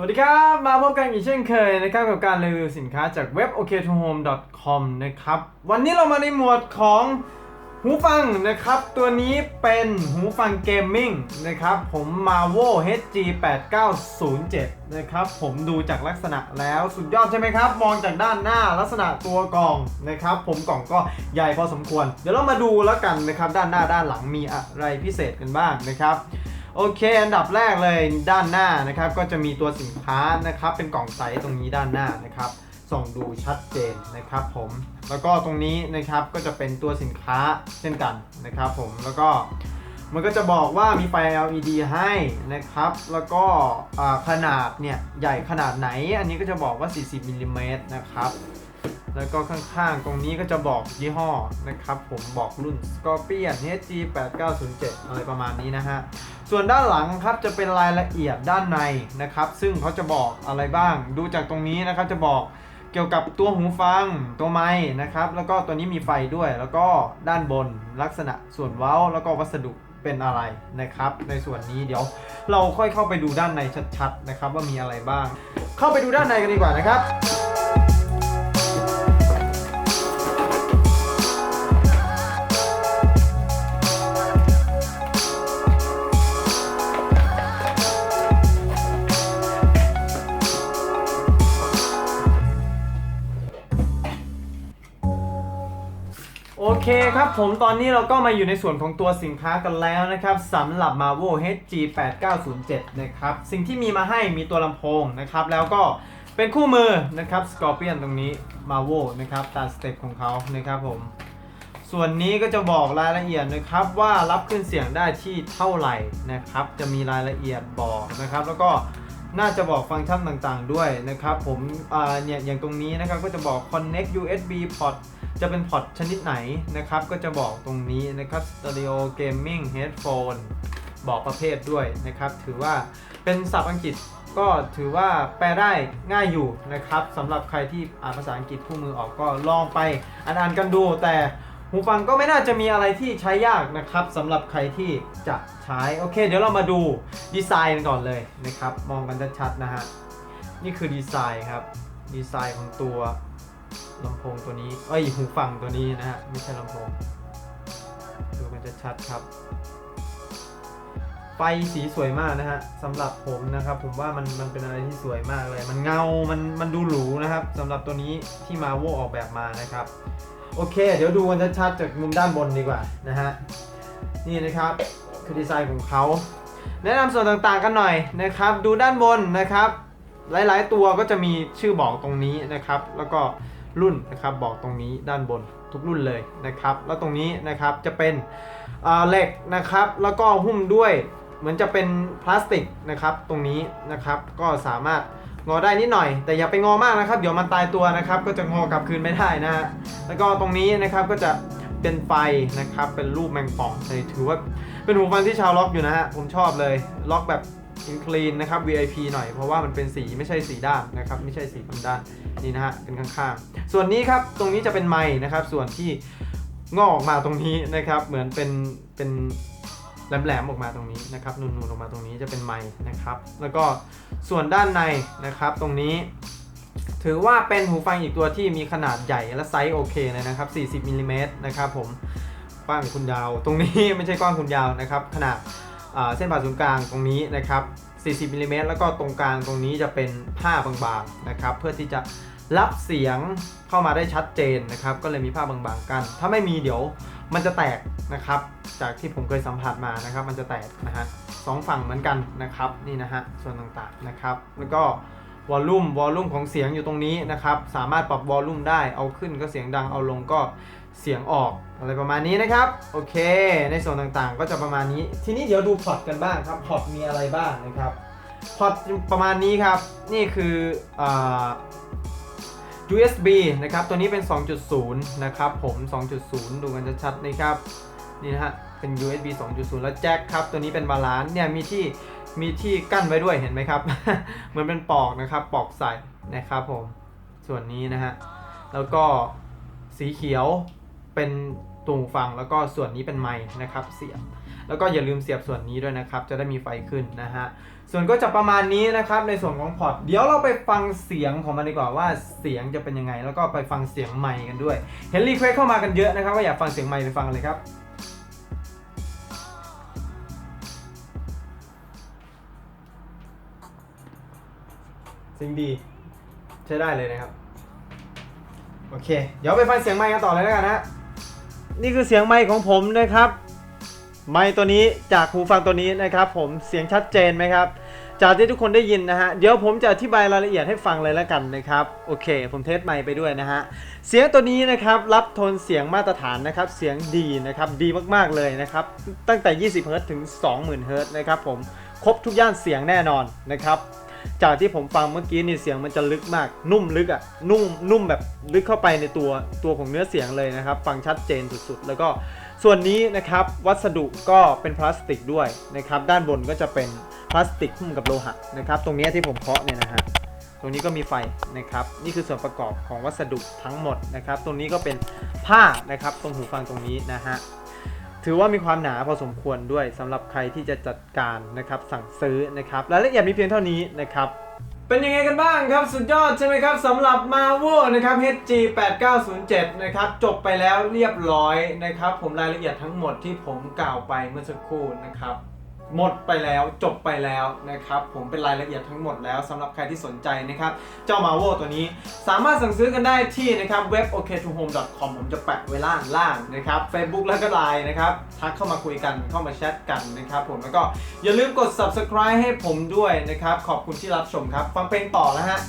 วัสดีครับ มาพบกันอีกเช่นเคยนะครับกับการรีวิวสินค้าจากเว็บ oktohome.com นะครับ วันนี้เรามาในหมวดของหูฟังนะครับ ตัวนี้เป็นหูฟังเกมมิ่งนะครับ ผม Marvo HG 8907 นะครับ ผมดูจากลักษณะแล้วสุดยอดใช่ไหมครับ มองจากด้านหน้าลักษณะตัวกล่องนะครับ ผมกล่องก็ใหญ่พอสมควร เดี๋ยวเรามาดูแล้วกันนะครับ ด้านหน้าด้านหลังมีอะไรพิเศษกันบ้างนะครับ โอเค อันดับแรกเลยด้านหน้านะครับ ก็จะมีตัวสินค้านะครับ เป็นกล่องใสตรงนี้ด้านหน้านะครับ ส่องดูชัดเจนนะครับผม แล้วก็ตรงนี้นะครับก็จะเป็นตัวสินค้าเช่นกันนะครับผม แล้วก็มันก็จะบอกว่ามีไฟ LED ให้นะครับ แล้วก็ขนาดเนี่ยใหญ่ขนาดไหน อันนี้ก็จะบอกว่า 40มิลลิเมตรนะครับ แล้วก็ข้างๆ ตรงนี้ก็จะบอกยี่ห้อนะครับผมบอกรุ่น Scorpion HG 8907 อะไรประมาณนี้นะฮะ ส่วนด้านหลังครับจะเป็นรายละเอียดด้านในนะครับ ซึ่งเขาจะบอกอะไรบ้าง ดูจากตรงนี้นะครับจะบอกเกี่ยวกับตัวหูฟังตัวไม้นะครับ แล้วก็ตัวนี้มีไฟด้วย แล้วก็ด้านบนลักษณะส่วนเว้า แล้วก็วัสดุเป็นอะไรนะครับ ในส่วนนี้เดี๋ยวเราค่อยเข้าไปดูด้านในชัดๆนะครับว่ามีอะไรบ้าง เข้าไปดูด้านในกันดีกว่านะครับ เคครับผมตอนนี้เราก็มาอยู่ในส่วนของตัวสินค้ากันแล้วนะครับสำหรับ Marvel HG 8907 นะครับ สิ่งที่มีมาให้มีตัวลำโพงนะครับ แล้วก็เป็นคู่มือนะครับ Scorpion ตรงนี้ Marvel นะครับตามสเต็ปของเขานะครับผม ส่วนนี้ก็จะบอกรายละเอียดนะครับว่ารับขึ้นเสียงได้ที่เท่าไหร่นะครับ จะมีรายละเอียดบอกนะครับ แล้วก็น่าจะบอกฟังก์ชันต่างๆด้วยนะครับ ผมอ่าเนี่ยอย่างตรงนี้นะครับก็จะบอก connect USB port จะเป็นพอร์ตชนิดไหนนะครับ ก็จะบอกตรงนี้นะครับ Stereo Gaming Headphone บอกประเภทด้วยนะครับ ถือว่าเป็นศัพท์อังกฤษก็ถือว่าแปลได้ง่ายอยู่นะครับสำหรับใครที่อ่านภาษาอังกฤษคู่มือออกก็ลองไปอ่านๆกันดู แต่หูฟังก็ไม่น่าจะมีอะไรที่ใช้ยากนะครับสำหรับใครที่จะใช้โอเค เดี๋ยวเรามาดูดีไซน์กันก่อนเลยนะครับ มองกันชัดๆนะฮะนี่คือดีไซน์ครับดีไซน์ของตัว ลำโพงตัวนี้ เอ้ยหูฟังตัวนี้นะฮะ ไม่ใช่ลำโพง ดูกันจะชัดครับ ไฟสีสวยมากนะฮะสำหรับผมนะครับ ผมว่ามันมันเป็นอะไรที่สวยมากเลย มันเงา มันมันดูหรูนะครับสำหรับตัวนี้ที่มาโวออกแบบมานะครับ โอเค เดี๋ยวดูกันชัดๆจากมุมด้านบนดีกว่านะฮะ นี่นะครับคือดีไซน์ของเขาแนะนำส่วนต่างๆกันหน่อยนะครับ ดูด้านบนนะครับ หลายๆตัวก็จะมีชื่อบอกตรงนี้นะครับ แล้วก็ รุ่นนะครับบอกตรงนี้ด้านบนทุกรุ่นเลยนะครับ แล้วตรงนี้นะครับจะเป็นเหล็กนะครับ แล้วก็หุ้มด้วยเหมือนจะเป็นพลาสติกนะครับ ตรงนี้นะครับก็สามารถงอได้นิดหน่อย แต่อย่าไปงอมากนะครับ เดี๋ยวมันตายตัวนะครับ ก็จะงอกลับคืนไม่ได้นะฮะแล้วก็ตรงนี้นะครับก็จะเป็นไฟนะครับ เป็นรูปแมงป่องเลยถือว่าเป็นหูฟังที่ชาวล็อกอยู่นะฮะผมชอบเลยล็อกแบบ คลีนนะครับ VIP หน่อยเพราะว่ามันเป็นสีไม่ใช่สีด้านนะครับไม่ใช่สีพันด้านนี่นะฮะเป็นข้างๆ ส่วนนี้ครับตรงนี้จะเป็นไม้นะครับ ส่วนที่งอกออกมาตรงนี้นะครับ เหมือนเป็นเป็นแหลมๆออกมาตรงนี้นะครับนูนๆออกมาตรงนี้จะเป็นไม้นะครับ แล้วก็ส่วนด้านในนะครับตรงนี้ ถือว่าเป็นหูฟังอีกตัวที่มีขนาดใหญ่และไซส์โอเคเลยนะครับ 40มิลลิเมตรนะครับผมกว้างคุณยาว ตรงนี้ไม่ใช่กว้างคุณยาวนะครับ ขนาด เส้นผ่าศูนย์กลางตรงนี้นะครับ 40มิลลิเมตรแล้วก็ตรงกลางตรงนี้จะเป็นผ้าบางๆนะครับ เพื่อที่จะรับเสียงเข้ามาได้ชัดเจนนะครับ ก็เลยมีผ้าบางๆกัน ถ้าไม่มีเดี๋ยวมันจะแตกนะครับ จากที่ผมเคยสัมผัสมานะครับ มันจะแตกนะฮะสองฝั่งเหมือนกันนะครับนี่นะฮะส่วนต่างๆนะครับ แล้วก็วอลลุ่มวอลลุ่มของเสียงอยู่ตรงนี้นะครับ สามารถปรับวอลลุ่มได้เอาขึ้นก็เสียงดังเอาลงก็ เสียงออกอะไรประมาณนี้นะครับ โอเค ในส่วนต่างๆ ก็จะประมาณนี้ ทีนี้เดี๋ยวดูพอร์ตกันบ้างครับพอร์ตมีอะไรบ้างนะครับพอร์ตประมาณนี้ครับ นี่คืออ่า USB นะครับ ตัวนี้เป็น 2.0 นะครับผม 2.0 ดูกันชัดๆนะครับ นี่นะฮะ เป็น USB 2.0 แล้วแจ็คครับ ตัวนี้เป็นบาลานซ์เนี่ย มีที่ มีที่กั้นไว้ด้วยเห็นไหมครับ เหมือนเป็นปอกนะครับ ปอกใส่นะครับผม ส่วนนี้นะฮะ แล้วก็สีเขียว เป็นตุงฟังแล้วก็ส่วนนี้เป็นไม้นะครับเสียบ แล้วก็อย่าลืมเสียบส่วนนี้ด้วยนะครับ จะได้มีไฟขึ้นนะฮะส่วนก็จะประมาณนี้นะครับในส่วนของพอร์ตเดี๋ยวเราไปฟังเสียงของมันดีกว่าว่าเสียงจะเป็นยังไง แล้วก็ไปฟังเสียงไมค์กันด้วยเห็นรีเควสเข้ามากันเยอะนะครับว่าอยากฟังเสียงไมค์ไปฟังเลยครับสียงดีใช้ได้เลยนะครับ โอเค เดี๋ยวไปฟังเสียงไมค์กันต่อเลยแล้วกันนะ นี่คือเสียงไมค์ของผมนะครับ ไมค์ตัวนี้จากหูฟังตัวนี้นะครับ ผมเสียงชัดเจนไหมครับ จากที่ทุกคนได้ยินนะฮะ เดี๋ยวผมจะอธิบายรายละเอียดให้ฟังเลยแล้วกันนะครับ โอเค ผมเทสไมค์ไปด้วยนะฮะ เสียงตัวนี้นะครับรับโทนเสียงมาตรฐานนะครับ เสียงดีนะครับ ดีมากๆเลยนะครับ ตั้งแต่ 20 เฮิรตซ์ถึง 20,000 เฮิรตซ์นะครับผม ครบทุกย่านเสียงแน่นอนนะครับ จากที่ผมฟังเมื่อกี้นี่เสียงมันจะลึกมาก นุ่มลึกอะ่ะนุ่มนุ่มแบบลึกเข้าไปในตัวตัวของเนื้อเสียงเลยนะครับ ฟังชัดเจนสุดๆ แล้วก็ส่วนนี้นะครับวัสดุก็เป็นพลาสติกด้วยนะครับด้านบนก็จะเป็นพลาสติกหุ้มกับโลหะนะครับตรงนี้ที่ผมเคาะเนี่ยนะฮะตรงนี้ก็มีไฟนะครับ นี่คือส่วนประกอบของวัสดุทั้งหมดนะครับ ตรงนี้ก็เป็นผ้านะครับ ตรงหูฟังตรงนี้นะฮะ ถือว่ามีความหนาพอสมควรด้วยสำหรับใครที่จะจัดการนะครับสั่งซื้อนะครับรายละเอียดมีเพียงเท่านี้นะครับเป็นยังไงกันบ้างครับสุดยอดใช่ไหมครับสำหรับ Marvel นะครับ HG 8907 นะครับจบไปแล้วเรียบร้อยนะครับผมรายละเอียดทั้งหมดที่ผมกล่าวไปเมื่อสักครู่นะครับ หมดไปแล้วจบไปแล้วนะครับผมเป็นรายละเอียดทั้งหมดแล้วสำหรับใครที่สนใจนะครับ เจ้า Marvel ตัวนี้สามารถสั่งซื้อกันได้ที่นะครับเว็บ ok2home.com ผมจะแปะไว้ล่างล่างนะครับ Facebook แล้วก็ Line นะครับ ทักเข้ามาคุยกันเข้ามาแชทกันนะครับผมแล้วก็อย่าลืมกด subscribe ให้ผมด้วยนะครับ ขอบคุณที่รับชมครับ ฟังเพลงต่อแล้วฮะ